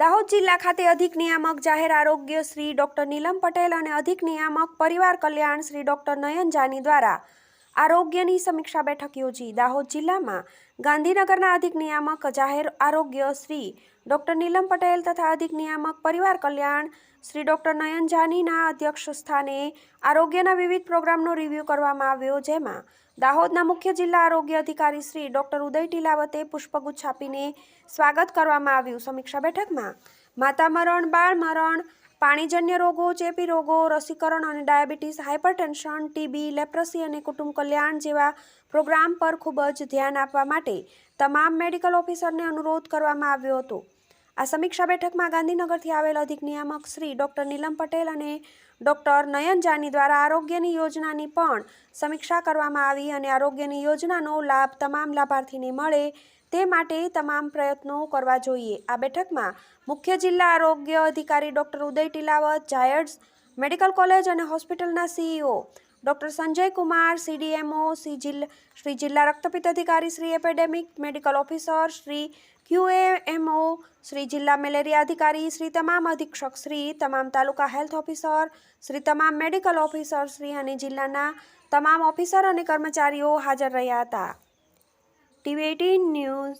દાહોદ જિલ્લા ખાતે અધિક નિયામક જાહેર આરોગ્ય શ્રી ડોક્ટર નીલમ પટેલ અને અધિક નિયામક પરિવાર કલ્યાણ શ્રી ડોક્ટર નયન જાની દ્વારા આરોગ્યની સમીક્ષા બેઠક યોજી દાહોદ જિલ્લામાં ગાંધીનગરના અધિક નિયામક જાહેર આરોગ્ય શ્રી ડોક્ટર નીલમ પટેલ તથા અધિક નિયામક પરિવાર કલ્યાણ શ્રી ડોક્ટર નયન જાનીના અધ્યક્ષ સ્થાને આરોગ્યના વિવિધ પ્રોગ્રામનો રિવ્યૂ કરવામાં આવ્યો, જેમાં દાહોદના મુખ્ય જિલ્લા આરોગ્ય અધિકારી શ્રી ડોક્ટર ઉદય ટીલાવતે પુષ્પગુચ્છ આપીને સ્વાગત કરવામાં આવ્યું. સમીક્ષા બેઠકમાં માતા મરણ બાળ મરણ પાણીજન્ય રોગો, ચેપી રોગો, રસીકરણ અને ડાયાબિટીસ હાઇપરટેન્શન ટીબી, લેપ્રસી અને કુટુંબ કલ્યાણ જેવા પ્રોગ્રામ પર ખૂબ જ ધ્યાન આપવા માટે તમામ મેડિકલ ઓફિસરને અનુરોધ કરવામાં આવ્યો હતો. આ સમીક્ષા બેઠકમાં ગાંધીનગરથી આવેલ અધિક નિયામક શ્રી ડોક્ટર નીલમ પટેલ અને ડોક્ટર નયન જાની દ્વારા આરોગ્યની યોજનાની પણ સમીક્ષા કરવામાં આવી અને આરોગ્યની યોજનાનો લાભ તમામ લાભાર્થીને મળે તે માટે તમામ પ્રયત્નો કરવા જોઈએ. આ બેઠકમાં મુખ્ય જિલ્લા આરોગ્ય અધિકારી doctor Uday Tilavat Zydus medical college અને હોસ્પિટલના CEO doctor Sanjay Kumar CDMO C જિલ્લા શ્રી જિલ્લા રક્તપિત્ત અધિકારી, Shri epidemic medical officer, Shri QAMO Shri જિલ્લા મેલેરિયા અધિકારી, શ્રી તમામ અધિક્ષક, શ્રી તમામ તાલુકા હેલ્થ ઓફિસર, શ્રી તમામ મેડિકલ ઓફિસર, શ્રી અને જિલ્લાના તમામ ઓફિસર અને કર્મચારીઓ હાજર રહ્યા હતા. TV eighteen news